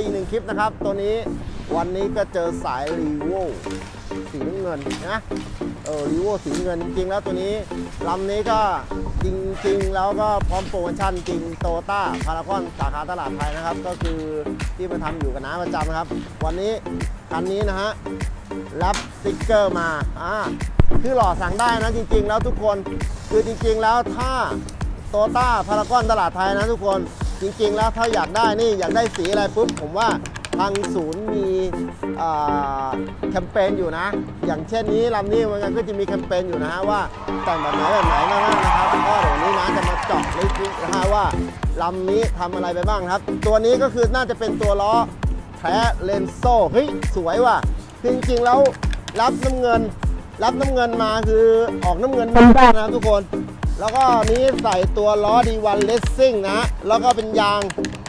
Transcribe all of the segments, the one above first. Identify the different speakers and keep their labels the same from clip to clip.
Speaker 1: อีกหนึ่งคลิปนะครับ ตัวนี้วันนี้ก็เจอสายรีโวสีน้ำเงินนะเออรีโวสีน้ำเงินจริงๆแล้วตัวนี้ลำนี้ก็จริงๆ แล้วก็พร้อมโปรโมชั่นจริงโตต้าพารากอนสาขาตลาดไทยนะครับ ก็คือที่มาทำอยู่กับน้าประจำนะครับ วันนี้คันนี้นะฮะรับสติกเกอร์มาอ่าคือหล่อสั่งได้นะจริง ๆ แล้วทุกคนคือจริงๆแล้วถ้าโตต้าพารากอนตลาดไทยนะทุกคน จริงๆแล้วถ้าอยากได้นี่อยากได้สีอะไรปุ๊บผมว่าทางศูนย์มีแคมเปญอยู่นะ อย่างเช่นนี้ลำนี้มันก็จะมีแคมเปญอยู่นะฮะว่าแต่งแบบไหนแบบไหนบ้างนะครับก็เดี๋ยวนี้นะจะมาเจาะลึกนะฮะว่าลำนี้ทำอะไรไปบ้างครับ ตัวนี้ก็คือน่าจะเป็นตัวล้อแท้เลนโซ่เฮ้ยสวยว่ะจริงๆแล้วรับน้ำเงิน รับน้ำเงินมาคือออกน้ำเงินบ้านนะทุกคน แล้วก็นี้ใส่ตัวล้อดีวันเลสซิ่งนะ แล้วก็เป็นยาง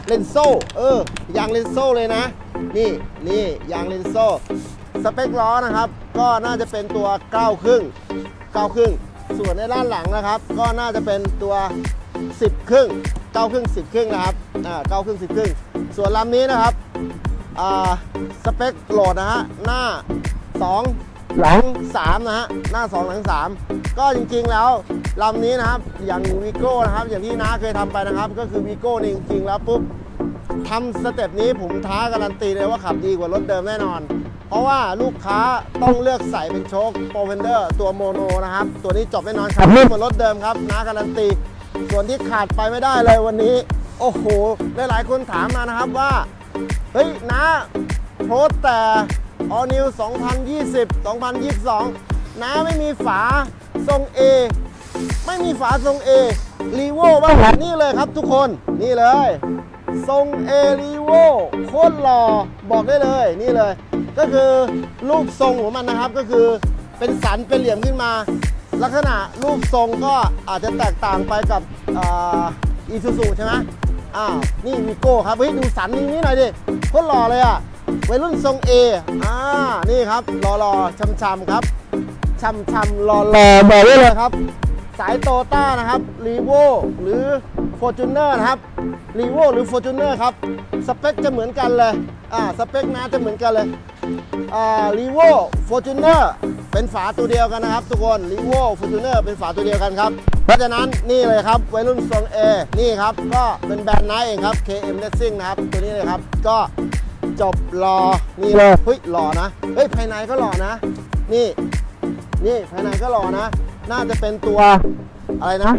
Speaker 1: เลนโซ่ เออ ยางเลนโซ่เลยนะ นี่นี่ยางเลนโซ่ สเปคล้อนะครับ ก็น่าจะเป็นตัว9ครึ่ง9ครึ่ง ส่วนในด้านหลังนะครับ ก็น่าจะเป็นตัว 10 ครึ่ง9ครึ่ง10 ครึ่งนะครับ อ่า9ครึ่ง10 ครึ่ง ส่วนลำนี้นะครับ อ่า สเปคโหลดนะฮะ หน้า 2 หลัง3นะฮะหน้า 2 หลัง 3 ก็จริงๆแล้วลำนี้นะครับอย่างวีโก้นะครับอย่างที่น้าเคยทำไปนะครับ ก็คือวีโก้นี่จริงๆแล้วปุ๊บทำสเต็ปนี้ผมท้าการันตีเลยว่าขับดีกว่ารถเดิมแน่นอน เพราะว่าลูกค้าต้องเลือกใส่เป็นโชคโปรเฟนเดอร์ตัวโมโนนะครับ ตัวนี้จบแน่นอนขับดีกว่ารถเดิมครับน้าการันตี ส่วนที่ขาดไปไม่ได้เลยวันนี้ โอ้โหหลายๆคนถามมานะครับว่าเฮ้ยนะโพสแต่ All New 2020 2022นะไม่มีฝาทรง A ไม่มีฝาทรง A รีโวบ้างนี่เลยครับทุกคนนี่เลย ทรง A รีโวโคตรหล่อบอกได้เลยนี่เลย ก็คือรูปทรงของมันนะครับก็คือเป็นสันเป็นเหลี่ยมขึ้นมา ลักษณะรูปทรงก็อาจจะแตกต่างไปกับอีซูซูใช่ไหมอ้าวนี่วีโก้ครับเฮ้ยดูสันนี้นี่หน่อยดิโคตรหล่อเลยอะ วัยรุ่นทรง A อ่า นี่ครับหล่อๆช่ำๆครับช่ำๆหล่อๆบอกได้เลยครับ สายโตต้านะครับรีโวหรือ f o r t u n e r นะครับรีโวหรือ f o r t u n e r ครับ สเปคจะเหมือนกันเลย อ่า สเปคนะจะเหมือนกันเลย อ่ารีโว f o r t u n e r เป็นฝาตัวเดียวกันนะครับ ทุกคนรีโว f o r t u n e r เป็นฝาตัวเดียวกันครับ เพราะฉะนั้นนี่เลยครับวัยรุ่นทรง A นี่ครับ ก็เป็นแบรนด์ไนท์เองครับ KM Racing นะครับ ตัวนี้เลยครับ ก็ จบรอนี่เลยเฮ้ยหล่อนะเฮ้ยภายในก็หล่อนะ นี่นี่ภายในก็หล่อนะ น่าจะเป็นตัวอะไรนะ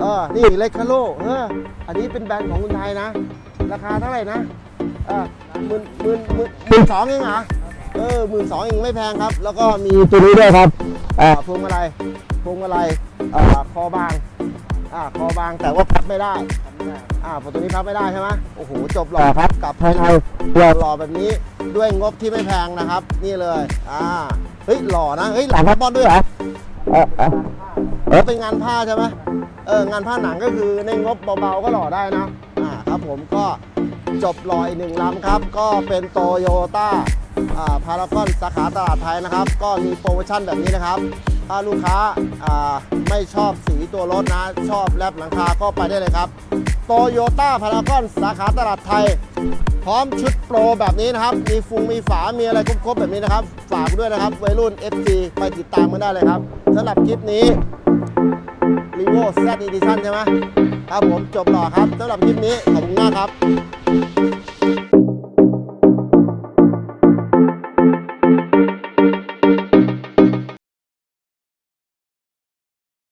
Speaker 1: เออนี่เลคาโลเอออันนี้เป็นแบรนด์ของคนไทยนะ ราคาเท่าไหร่นะเออหมื่นหมื่นหมื่นหมื่นสองเองเหรอเออหมื่นสองเองไม่แพงครับ แล้วก็มีตัวนี้ด้วยครับอ่าพวงมาลัยพวงมาลัยอ่าคอบาง อ่าคอบางแต่ว่าพับไม่ได้อ่าพอตัวนี้พับไม่ได้ใช่ไหมโอ้โหจบหล่อครับกับภายในหล่อหล่อแบบนี้ด้วยงบที่ไม่แพงนะครับ นี่เลยอ่าเฮ้ยหล่อนะเฮ้ยหลังคาร์บอนด้วยเหรอเออเออเออเป็นงานผ้าใช่ไหมเอองานผ้าหนังก็คือในงบเบาๆก็หล่อได้นะอ่าครับผมก็จบลอยหนึ่งลำครับ ก็เป็นโตโยต้าอ่าพารากอนสาขาตลาดไทยนะครับ ก็มีโปรโมชั่นแบบนี้นะครับ ถ้าลูกค้าไม่ชอบสีตัวรถนะ ชอบแลบหลังคาก็ไปได้เลยครับโตโยต้าพารากอนสาขาตลาดไทย พร้อมชุดโปรแบบนี้นะครับ มีฟุงมีฝา มีอะไรครบๆแบบนี้นะครับ ฝากด้วยนะครับ วัยรุ่น FG ไปติดตามกันได้เลยครับสำหรับคลิปนี้ r e v o Z Edition ใช่ไหมครับผมจบหล่อครับสำหรับคลิปนี้ขอบคุณมากครับ